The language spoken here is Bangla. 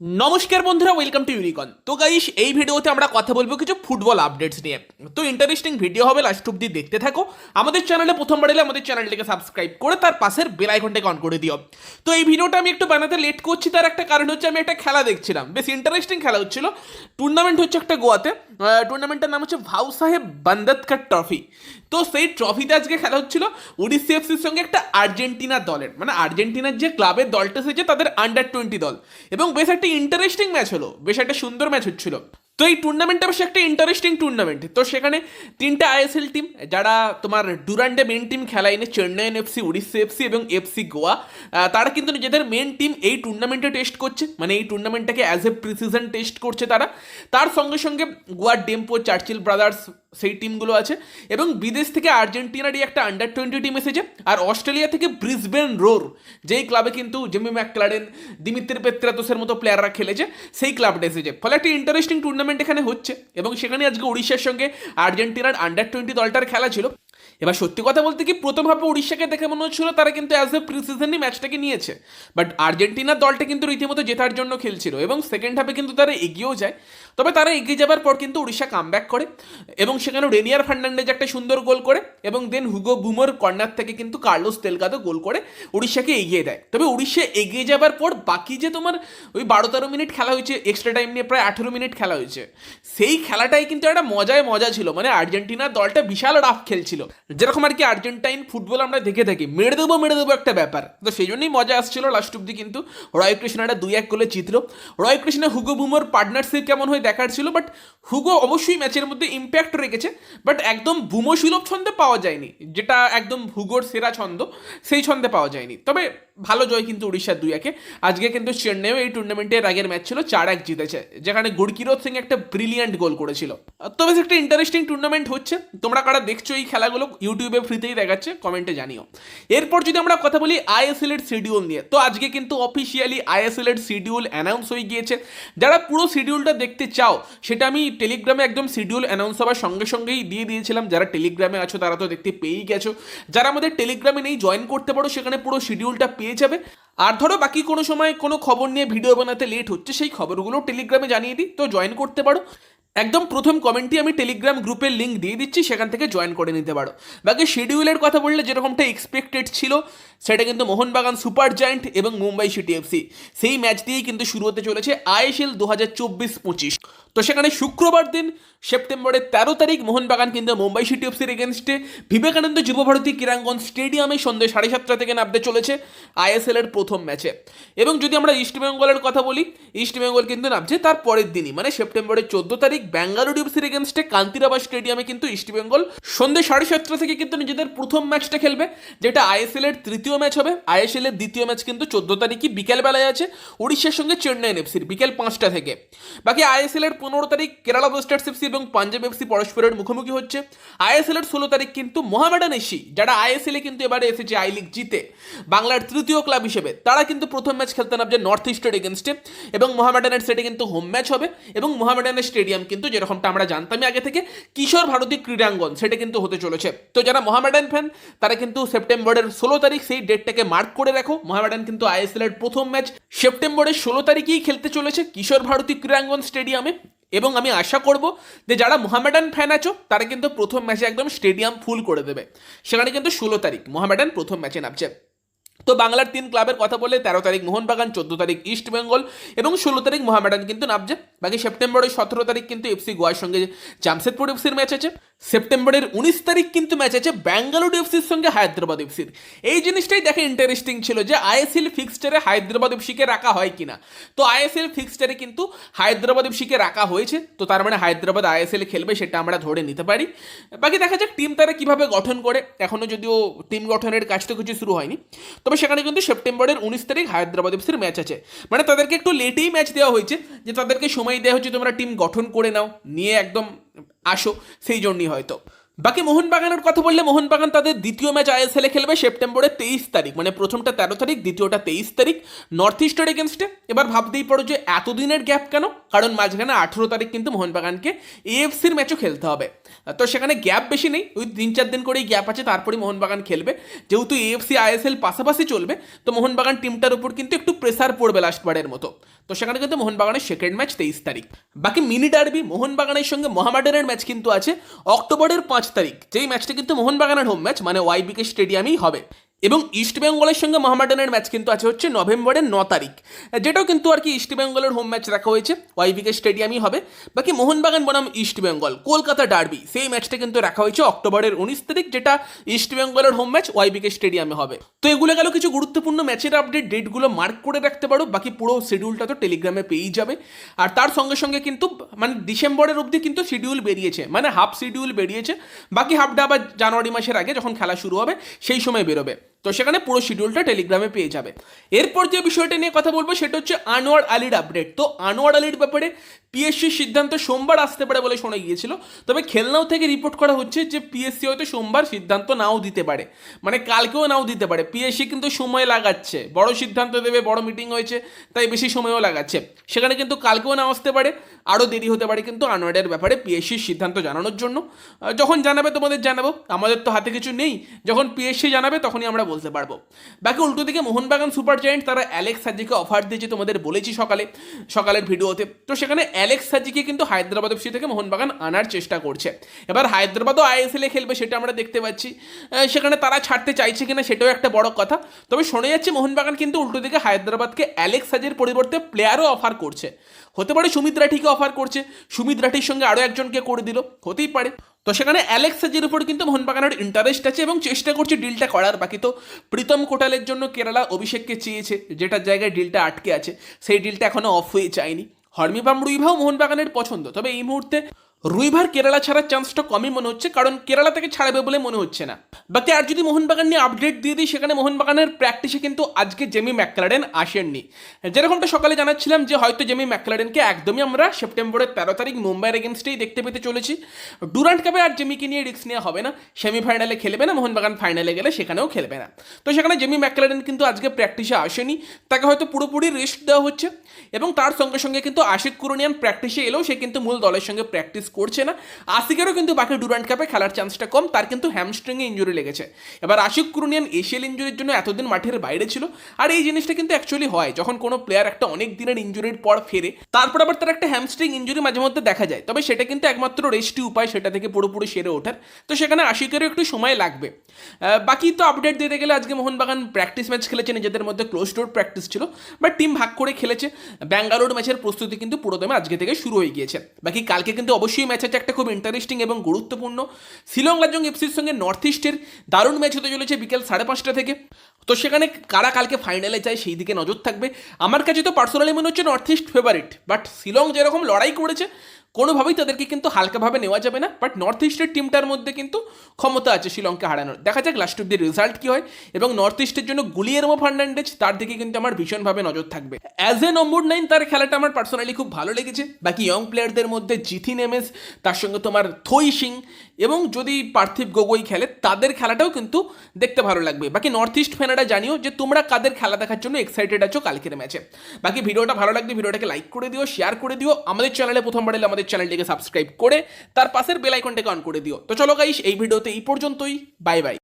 নমস্কার বন্ধুরা ওয়েলকাম টু ইউনিকন তো গাইস এই ভিডিওতে আমরা কথা বলব কিছু ফুটবল আপডেটস নিয়ে। তো ইন্টারেস্টিং ভিডিও হবে লাস্ট অব্দি দেখতে থাকো। আমাদের চ্যানেলে প্রথমবার এলে আমাদের চ্যানেলটিকে সাবস্ক্রাইব করে তার পাশের বেল আইকনটাকে অন করে দিও। তো এই ভিডিওটা আমি একটু বানাতে লেট করছি, তার একটা কারণ হচ্ছে আমি একটা খেলা দেখছিলাম। বেশ ইন্টারেস্টিং খেলা হচ্ছিল। টুর্নামেন্ট হচ্ছে একটা গোয়াতে। টুর্নামেন্টের নাম হচ্ছে ভাউ সাহেব বান্দাতকার ট্রফি তো সেই ট্রফিতে আজকে খেলা হচ্ছিল ওডিসি এফসির সঙ্গে একটা আর্জেন্টিনা দলের। মানে আর্জেন্টিনার যে ক্লাবের দলটা এসেছে তাদের আন্ডার টোয়েন্টি দল। এবং বেশ একটা ইন্টারেস্টিং ম্যাচ হলো। বেশ একটা সুন্দর ম্যাচ হচ্ছিল। তো এই টুর্নামেন্টটা বেশ একটা ইন্টারেস্টিং টুর্নামেন্ট তো সেখানে তিনটা আইএসএল টিম যারা তোমার ডুরান্ডে মেন টিম খেলায়নি চেন্নাইন এফসি উড়িষ্যা এফসি এবং এফসি গোয়া তারা কিন্তু নিজেদের মেন টিম এই টুর্নামেন্টে টেস্ট করছে। মানে এই টুর্নামেন্টটাকে অ্যাজ এ প্রিসিজন টেস্ট করছে তারা। তার সঙ্গে সঙ্গে গোয়ার ডেম্পো চার্চিল ব্রাদার্স সেই টিমগুলো আছে। এবং বিদেশ থেকে আর্জেন্টিনারই একটা আন্ডার টোয়েন্টি টিম এসেছে। আর অস্ট্রেলিয়া থেকে ব্রিসবেন রোর, যেই ক্লাবে কিন্তু জেমি ম্যাকক্লারেন দিমিত্রি পেত্রাতোসের মতো প্লেয়াররা খেলেছে, সেই ক্লাবটা এসেছে। ফলে একটা ইন্টারেস্টিং টুর্নামেন্ট এখানে হচ্ছে। এবং সেখানে আজকে উড়িষ্যার সঙ্গে আর্জেন্টিনার আন্ডার টোয়েন্টি দলটার খেলা ছিল। এবার সত্যি কথা বলতে কি, প্রথম উড়িষ্যাকে দেখে মনে হচ্ছিল তারা কিন্তু অ্যাজ এ প্রিসিজনই ম্যাচটাকে নিয়েছে। বাট আর্জেন্টিনার দলটা কিন্তু রীতিমতো জেতার জন্য খেলছিল। এবং সেকেন্ড হাফে কিন্তু তারা এগিয়েও যায়। তবে তারা এগিয়ে যাবার পর কিন্তু উড়িষ্যা কামব্যাক করে এবং সেখানে রেনিয়ার ফার্নান্ডেজ একটা সুন্দর গোল করে এবং দেন হুগো বুমোর কর্নার থেকে কিন্তু কার্লোস তেলকাদো গোল করে উড়িষ্যাকে এগিয়ে দেয়। তবে উড়িষ্যা এগিয়ে যাবার পর বাকি যে তোমার ওই বারো তেরো মিনিট খেলা হয়েছে এক্সট্রা টাইম নিয়ে প্রায় আঠেরো মিনিট খেলা হয়েছে, সেই খেলাটাই কিন্তু একটা মজায় মজা ছিল। মানে আর্জেন্টিনার দলটা বিশাল রাফ খেলছিল। যেরকম আর কি আর্জেন্টাইন ফুটবল আমরা দেখে থাকি, মেরে দেবো মেরে দেবো একটা ব্যাপার। তো সেই জন্যই মজা আসছিল। লাস্ট অব্দি কিন্তু রয় কৃষ্ণাটা দুই এক গোলে জিতলো। Roy Krishna Hugo Boumous partnership কেমন হয়ে দেখার ছিল বাট হুগো অবশ্যই ম্যাচের মধ্যে ইম্প্যাক্ট রেখেছে বাট একদম বুমো সুলভ ছন্দে পাওয়া যায়নি, যেটা একদম হুগোর সেরা ছন্দ, সেই ছন্দে পাওয়া যায়নি। তবে ভালো জয় কিন্তু উড়িষ্যার দুই একে। আজকে কিন্তু চেন্নাইও এই টুর্নামেন্টের আগের ম্যাচ ছিল, চার এক জিতেছে, যেখানে গুড়কিরোদ সিং একটা ব্রিলিয়ান্ট গোল করেছিল। তো বেশ একটা ইন্টারেস্টিং টুর্নামেন্ট হচ্ছে, তোমরা কারা দেখছ এই খেলাগুলো ইউটিউবে ফ্রিতেই দেখাচ্ছে কমেন্টে জানিও। এরপর যদি আমরা কথা বলি আইএসএল এর শিডিউল নিয়ে, তো আজকে কিন্তু অফিসিয়ালি আইএসএল এর শিডিউল অ্যানাউন্স হয়ে গিয়েছে। যারা পুরো শিডিউলটা দেখতে চাও, সেটা আমি টেলিগ্রামে একদম শিডিউল অ্যানাউন্স হওয়ার সঙ্গে সঙ্গেই দিয়ে দিয়েছিলাম। যারা টেলিগ্রামে আছো, তারা তো দেখতে পেয়েই গেছো। যারা আমাদের টেলিগ্রামে নেই জয়েন করতে পারো, সেখানে পুরো শিডিউলটা পেয়ে যাবে। আর ধরো, বাকি কোনো সময় কোনো খবর নিয়ে ভিডিও বানাতে লেট হচ্ছে, সেই খবরগুলো টেলিগ্রামে জানিয়ে দিই। তো জয়েন করতে পারো। একদম প্রথম কমেন্টই আমি টেলিগ্রাম গ্রুপের লিঙ্ক দিয়ে দিচ্ছি, সেখান থেকে জয়েন করে নিতে পারো। বাকি শিডিউলের কথা বললে যেরকমটা এক্সপেক্টেড ছিল সেটা কিন্তু মোহনবাগান সুপার জায়েন্ট এবং মুম্বাই সিটি এফসি সেই ম্যাচ দিয়েই কিন্তু শুরু হতে চলেছে আইএসএল দু হাজার চব্বিশ পঁচিশ। তো সেখানে শুক্রবার দিন, সেপ্টেম্বরের তেরো তারিখ, মোহনবাগান কিন্তু মুম্বাই সিটি এফসির এগেনস্টে বিবেকানন্দ যুবভারতী ক্রীড়াঙ্গন স্টেডিয়ামে সন্ধ্যে সাড়ে সাতটা থেকে নামতে চলেছে আইএসএল এর প্রথম ম্যাচে। এবং যদি আমরা ইস্টবেঙ্গলের কথা বলি ইস্টবেঙ্গল কিন্তু নামছে তার পরের দিনই মানে সেপ্টেম্বরের চোদ্দ তারিখ ব্যাঙ্গালুরু এফসির এগেনস্টে কান্তিরাবাস স্টেডিয়ামে কিন্তু ইস্টবেঙ্গল সন্ধ্যে সাড়ে সাতটা থেকে কিন্তু নিজেদের প্রথম ম্যাচটা খেলবে, যেটা আইএসএল এর তৃতীয় ম্যাচ হবে। আইএসএল এর দ্বিতীয় ম্যাচ কিন্তু চোদ্দ তারিখই বিকেলবেলায় আছে উড়িষ্যার সঙ্গে চেন্নাইন এফসির বিকেল পাঁচটা থেকে। বাকি আইএসএল এর পনেরো তারিখ কেরালা ব্লাস্টার্স এফসি এবং পাঞ্জাব এফসি পরস্পরের মুখোমুখি হচ্ছে। আইএসএল এর ষোলো তারিখ কিন্তু মোহামেডান এসি যারা আইএসএল এ কিন্তু এবারে এসেছে আই লিগ জিতে। বাংলার তৃতীয় ক্লাব হিসেবে তারা কিন্তু প্রথম ম্যাচ খেলতে নামছে নর্থ ইস্টের এগেনস্টে এবং মোহামেডানের সেটে কিন্তু হোম ম্যাচ হবে এবং মোহামেডানের স্টেডিয়াম কিন্তু যেরকমটা আমরা জানতামই আগে থেকে কিশোর ভারতী ক্রীড়াঙ্গন সেটা কিন্তু হতে চলেছে। তো যারা মোহামেডান ফ্যান তারা কিন্তু সেপ্টেম্বরের ষোলো তারিখ সেই ডেটটাকে মার্ক করে রাখো। মোহামেডান কিন্তু আইএসএল এর প্রথম ম্যাচ সেপ্টেম্বরের ষোলো তারিখেই খেলতে চলেছে কিশোর ভারতী ক্রীড়াঙ্গন স্টেডিয়ামে। এবং আমি আশা করব যে যারা মোহামেডান ফ্যান আছো, তারা কিন্তু প্রথম ম্যাচে একদম স্টেডিয়াম ফুল করে দেবে। সেখানে কিন্তু ষোলো তারিখ মোহামেডান প্রথম ম্যাচে নামছে। তো বাংলার তিন ক্লাবের কথা বলে তেরো তারিখ মোহনবাগান, চোদ্দ তারিখ ইস্ট বেঙ্গল এবং ষোলো তারিখ মোহামেডান কিন্তু নামছে। বাকি সেপ্টেম্বরের সতেরো তারিখ কিন্তু এফসি গোয়ার সঙ্গে জামশেদপুর এফসির ম্যাচ আছে। সেপ্টেম্বরের উনিশ তারিখ কিন্তু ম্যাচ আছে ব্যাঙ্গালুরু এফসির সঙ্গে হায়দ্রাবাদ এফসির। এই জিনিসটাই দেখে ইন্টারেস্টিং ছিল যে আইএসএল ফিক্সচারে হায়দ্রাবাদ এফসিকে রাখা হয় কিনা। তো আইএসএল ফিক্সচারে কিন্তু হায়দ্রাবাদ এফসিকে রাখা হয়েছে। তো তার মানে হায়দ্রাবাদ আইএসএল খেলবে সেটা আমরা ধরে নিতে পারি। বাকি দেখা যাক টিম তারা কীভাবে গঠন করে। এখনও যদিও টিম গঠনের কাজ তো কিছু শুরু হয়নি। তবে সেখানে কিন্তু সেপ্টেম্বরের উনিশ তারিখ হায়দ্রাবাদ এফসির ম্যাচ আছে। মানে তাদেরকে একটু লেটেই ম্যাচ দেওয়া হয়েছে। যে তাদেরকে সময় দেওয়া হচ্ছে তোমরা টিম গঠন করে নাও। নিয়ে একদম আসো, সেই জন্যই হয়তো। বাকি মোহনবাগানের কথা বললে মোহনবাগান তাদের দ্বিতীয় ম্যাচ আইএসএল খেলবে সেপ্টেম্বরের তেইশ তারিখ মানে প্রথমটা তেরো তারিখ, দ্বিতীয়টা তেইশ তারিখ নর্থ ইস্টের এগেনস্টে এবার ভাবতেই পারো যে এতদিনের গ্যাপ কেন? কারণ মাঝখানে আঠেরো তারিখ কিন্তু মোহনবাগানকে এএফসির ম্যাচও খেলতে হবে। তো সেখানে গ্যাপ বেশি নেই, ওই তিন চার দিন করেই গ্যাপ আছে তারপরে মোহনবাগান খেলবে। যেহেতু এএফসি আইএসএল পাশাপাশি চলবে, তো মোহনবাগান টিমটার উপর কিন্তু একটু প্রেসার পড়বে লাস্টবারের মতো। তো সেখানে কিন্তু মোহনবাগানের সেকেন্ড ম্যাচ তেইশ তারিখ। বাকি মিনি ডার্বি মোহনবাগানের সঙ্গে মোহামেডানের ম্যাচ কিন্তু আছে অক্টোবরের পাঁচ তারিখ। যেই ম্যাচটা কিন্তু মোহনবাগানের হোম ম্যাচ মানে ওয়াইবিকে স্টেডিয়ামেই হবে। এবং ইস্ট বেঙ্গলের সঙ্গে মোহামেডানের ম্যাচ কিন্তু আছে হচ্ছে নভেম্বরের ন তারিখ। যেটাও কিন্তু আর কি ইস্ট বেঙ্গলের হোম ম্যাচ রাখা হয়েছে। ওয়াইবিকে স্টেডিয়ামই হবে। বাকি মোহনবাগান বনাম ইস্ট বেঙ্গল কলকাতা ডার্বি সেই ম্যাচটা কিন্তু রাখা হয়েছে অক্টোবরের উনিশ তারিখ, যেটা ইস্ট বেঙ্গলের হোম ম্যাচ ওয়াইবিকে স্টেডিয়ামে হবে। তো এগুলো গেল কিছু গুরুত্বপূর্ণ ম্যাচের আপডেট ডেটগুলো মার্ক করে রাখতে পারো। বাকি পুরো শিডিউলটা তো টেলিগ্রামে পেয়েই যাবে। আর তার সঙ্গে সঙ্গে কিন্তু মানে ডিসেম্বরের অবধি কিন্তু শিডিউল বেরিয়েছে। মানে হাফ শিডিউল বেরিয়েছে। বাকি হাফটা আবার জানুয়ারি মাসের আগে যখন খেলা শুরু হবে, সেই সময় বেরোবে। তো সেখানে পুরো শিডিউলটা টেলিগ্রামে পেয়ে যাবে। এরপর যে বিষয়টা নিয়ে কথা বলব, সেটা হচ্ছে আনোয়ার আলীর আপডেট তো আনোয়ার আলীর ব্যাপারে পিএসসির সিদ্ধান্ত সোমবার আসতে পারে বলে শোনা গিয়েছিল। তবে খেলনাও থেকে রিপোর্ট করা হচ্ছে যে পিএসসি হয়তো সোমবার সিদ্ধান্ত নাও দিতে পারে। মানে কালকেও নাও দিতে পারে। পিএসসি কিন্তু সময় লাগাচ্ছে। বড় সিদ্ধান্ত দেবে, বড় মিটিং হয়েছে, তাই বেশি সময়ও লাগাচ্ছে। সেখানে কিন্তু কালকেও না আসতে পারে। আরও দেরি হতে পারে কিন্তু আনোয়ারের ব্যাপারে পিএসসির সিদ্ধান্ত জানানোর জন্য। যখন জানাবে তোমাদের জানাব। আমাদের তো হাতে কিছু নেই। যখন পিএসসি জানাবে, তখনই আমরা বলতে পারব। বাকি উল্টো দিকে মোহনবাগান সুপার জায়েন্ট তারা অ্যালেক্স সাজিকে অফার দিয়েছে তোমাদের বলেছি সকালে, সকালের ভিডিওতে। তো সেখানে অ্যালেক্স সাজিকে কিন্তু হায়দ্রাবাদ এফসি থেকে মোহনবাগান আনার চেষ্টা করছে। এবার হায়দ্রাবাদও আইএসএল এ খেলবে সেটা আমরা দেখতে পাচ্ছি। সেখানে তারা ছাড়তে চাইছে কিনা সেটাও একটা বড় কথা। তবে শোনা যাচ্ছে মোহনবাগান কিন্তু উল্টো দিকে হায়দ্রাবাদকে অ্যালেক্স সাজের পরিবর্তে প্লেয়ারও অফার করছে। হতে পারে সুমিত রাঠিকে অফার করছে। সুমিত রাঠির সঙ্গে আরও একজনকে করে দিল। হতেই পারে। তো সেখানে অ্যালেক্স সাজের উপর কিন্তু মোহনবাগানের ইন্টারেস্ট আছে এবং চেষ্টা করছে ডিলটা করার। বাকি তো প্রীতম কোটালের জন্য কেরালা অভিষেককে চেয়েছে, যেটার জায়গায় ডিলটা আটকে আছে। সেই ডিলটা এখনও অফ হয়ে যায়নি। হরমিপাম রুইভাও মোহনবাগানের পছন্দ। তবে এই মুহূর্তে রুইভার কেরালা ছাড়ার চান্সটা কমই মনে হচ্ছে, কারণ কেরালা থেকে ছাড়াবে বলে মনে হচ্ছে না। বাকি আর যদি মোহনবাগান নিয়ে আপডেট দিয়ে দিই, সেখানে মোহনবাগানের প্র্যাকটিসে কিন্তু আজকে জেমি ম্যাকলারেন আসেননি। যেরকমটা সকালে জানাচ্ছিলাম যে হয়তো জেমি ম্যাকলারেনকে একদমই আমরা সেপ্টেম্বরের তেরো তারিখ মুম্বাইয়ের এগেনস্টেই দেখতে পেতে চলেছি। ডুরান্ট কাপে আর জেমিকে নিয়ে রিস্ক নেওয়া হবে না। সেমিফাইনালে খেলবে না, মোহনবাগান ফাইনালে গেলে সেখানেও খেলবে না। তো সেখানে জেমি ম্যাকলারেন কিন্তু আজকে প্র্যাকটিসে আসেনি। তাকে হয়তো পুরোপুরি রেস্ট দেওয়া হচ্ছে। এবং তার সঙ্গে সঙ্গে কিন্তু আশিক কুরনিয়ান প্র্যাকটিসে এলেও সে কিন্তু মূল দলের সঙ্গে প্র্যাকটিস করছে না। আশিকেরও কিন্তু বাকি ডুরান্ট কাপে খেলার চান্সটা কম, তার কিন্তু হ্যামস্ট্রিংয়ে ইঞ্জুরি লেগেছে। এবার আশিক কুরনিয়ান এশিয়াল ইঞ্জুরির জন্য এতদিন মাঠের বাইরে ছিল, আর এই জিনিসটা কিন্তু অ্যাকচুয়ালি হয়, যখন কোনো প্লেয়ার একটা অনেক দিনের ইঞ্জুরির পর ফেরে, তারপর আবার তার একটা হ্যামস্ট্রিং ইঞ্জুরি মাঝে মধ্যে দেখা যায়। তবে সেটা কিন্তু একমাত্র রেস্টি উপায়, সেটা থেকে পুরোপুরি সেরে ওঠার। তো সেখানে আশিকেরও একটু সময় লাগবে। বাকি তো আপডেট দিতে গেলে আজকে মোহনবাগান প্র্যাকটিস ম্যাচ খেলেছে, নিজেদের মধ্যে ক্লোজ ডোর প্র্যাকটিস ছিল বাট টিম ভাগ করে খেলেছে। ব্যাঙ্গালোর ম্যাচের প্রস্তুতি কিন্তু পুরোদমে আজকে থেকে শুরু হয়ে গিয়েছে। বাকি কালকে কিন্তু অবশ্যই ম্যাচ আছে একটা খুব ইন্টারেস্টিং এবং গুরুত্বপূর্ণ শিলং লাজং এফসির সঙ্গে নর্থ ইস্টের দারুণ ম্যাচ হতে চলেছে বিকেল সাড়ে পাঁচটা থেকে। তো সেখানে কারা কালকে ফাইনালে যায় সেই দিকে নজর থাকবে। আমার কাছে তো পার্সোনালি মনে হচ্ছে north east favourite but Shillong যেরকম লড়াই করেছে কোনোভাবেই তাদেরকে কিন্তু হালকাভাবে নেওয়া যাবে না বাট নর্থ ইস্টের টিমটার মধ্যে কিন্তু ক্ষমতা আছে শ্রীলঙ্কা হারানোর। দেখা যাক লাস্ট অব্দি রেজাল্ট কী হয়, এবং নর্থ ইস্টের জন্য গুলিয়েরমো ফার্নান্ডেজ তার দিকে কিন্তু আমার ভীষণভাবে নজর থাকবে। অ্যাজ এ নম্বর নাইন তার খেলাটা আমার পার্সোনালি খুব ভালো লেগেছে। বাকি ইয়ং প্লেয়ারদের মধ্যে জিথিন এমএস তার সঙ্গে তোমার থই সিং এবং যদি পার্থিব গগৈ খেলে, তাদের খেলাটাও কিন্তু দেখতে ভালো লাগবে। বাকি নর্থ ইস্ট ফ্যানেরা জানিও যে, তোমরা কাদের খেলা দেখার জন্য এক্সাইটেড আছো কালকের ম্যাচে বাকি ভিডিওটা ভালো লাগবে ভিডিওটাকে লাইক করে দিও শেয়ার করে দিও, আমাদের চ্যানেলে প্রথমবার এলে আমাদের চ্যানেলটিকে সাবস্ক্রাইব করে, তার পাশের বেল আইকনটাকে অন করে দিও। তো চলো গাইস এই ভিডিওতে এই পর্যন্তই। Bye bye